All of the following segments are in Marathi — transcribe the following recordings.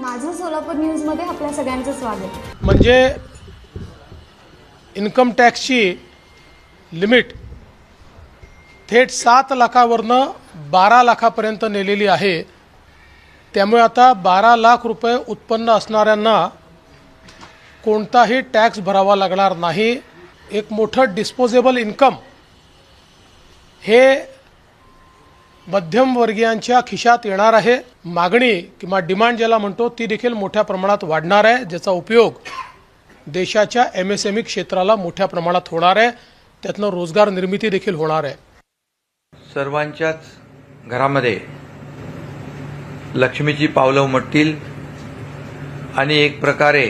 माझं सोलापूर न्यूजमध्ये आपल्या सगळ्यांचं स्वागत. म्हणजे इन्कम टॅक्सची लिमिट थेट सात लाखावरनं बारा लाखापर्यंत नेलेली आहे. त्यामुळे आता बारा लाख रुपये उत्पन्न असणाऱ्यांना कोणताही टॅक्स भरावा लागणार नाही. एक मोठं डिस्पोजेबल इन्कम हे मध्यमवर्गीयांच्या खिशात येणार आहे. मागणी किंवा डिमांड ज्याला म्हणतो ती देखील मोठ्या प्रमाणात वाढणार आहे ज्याचा उपयोग देशाच्या एम एस एम ई क्षेत्राला मोठ्या प्रमाणात होणार आहे. त्यातनं रोजगार निर्मिती देखील होणार आहे. सर्वांच्याच घरामध्ये लक्ष्मीची पावलं उमटतील आणि एक प्रकारे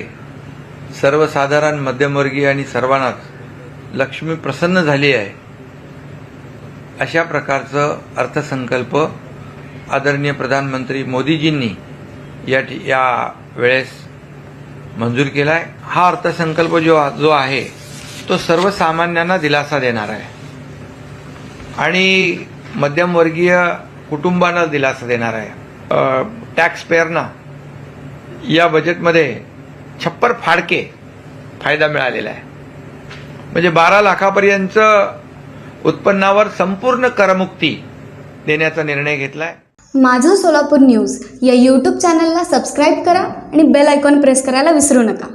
सर्वसाधारण मध्यमवर्गीय आणि सर्वांनाच लक्ष्मी प्रसन्न झाली आहे. अशा प्रकारचं अर्थसंकल्प आदरणीय प्रधानमंत्री मोदीजींनी या ठि- या वेळेस मंजूर केला आहे हा अर्थसंकल्प जो जो आहे तो सर्वसामान्यांना दिलासा देणार आहे. आणि मध्यमवर्गीय कुटुंबांना दिलासा देणार आहे. टॅक्स पेअरना या बजेटमध्ये छप्पर फाडके फायदा मिळालेला आहे. म्हणजे बारा लाखापर्यंत उत्पन्नावर संपूर्ण करमुक्ती देण्याचा निर्णय घेतलाय. माझं सोलापूर न्यूज या यूट्यूब चॅनलला सबस्क्राईब करा आणि बेल आयकॉन प्रेस करायला विसरू नका.